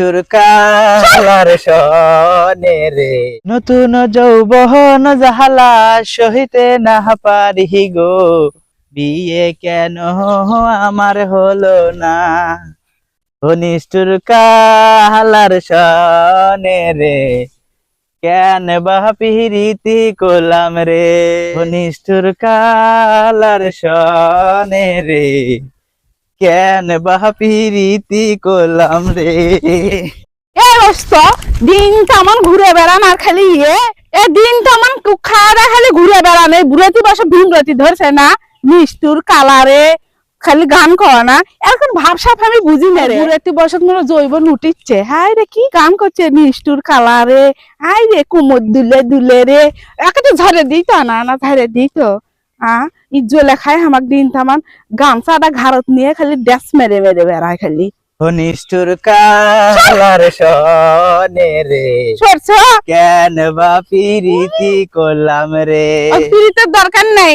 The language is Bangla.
নিষ্ঠুর কালার সনে রে। নতুন যৌবন জাহালা সহিতে না পারি গো। বিয়ে কেন আমার হলো না। নিষ্ঠুর কালার সনে রে। কেন বাপিরিতি কোলাম রে। নিষ্ঠুর কালার সনে রে। কেন বাপিরিতি কোলাম রে? এই অস্ত দিন তেমন ঘুরে বেড়ান আর খালি ইয়ে। এ দিন তেমন খাওয়া দাওয়া খালি ঘুরে বেড়ান। এই বুড়াতি বসে ভিমরাতি ধরছে না। নিষ্ঠুর কালারে খালি গান করা না। এরকম ভাবসাব আমি বুঝি না রে। বুড়াতি বসত মনে জৈব লুটিচ্ছে। হাই রে কি গান করছে? নিষ্ঠুর কালারে। হাই রে কুমোর দুলে দুলে রে। একে তো ঝরে দিত না না ঝরে দিত। আ ইজ্জলে খায় আমাক দিন তেমন গামছাটা ঘাড়ত নিয়ে খালি ড্যাস মেরে মেরে বেড়ায় খালি। নিষ্ঠুর কালার সনে রে। কেন বাপিরিতি কোলাম রে। অস্পিরিতের দরকার নাই।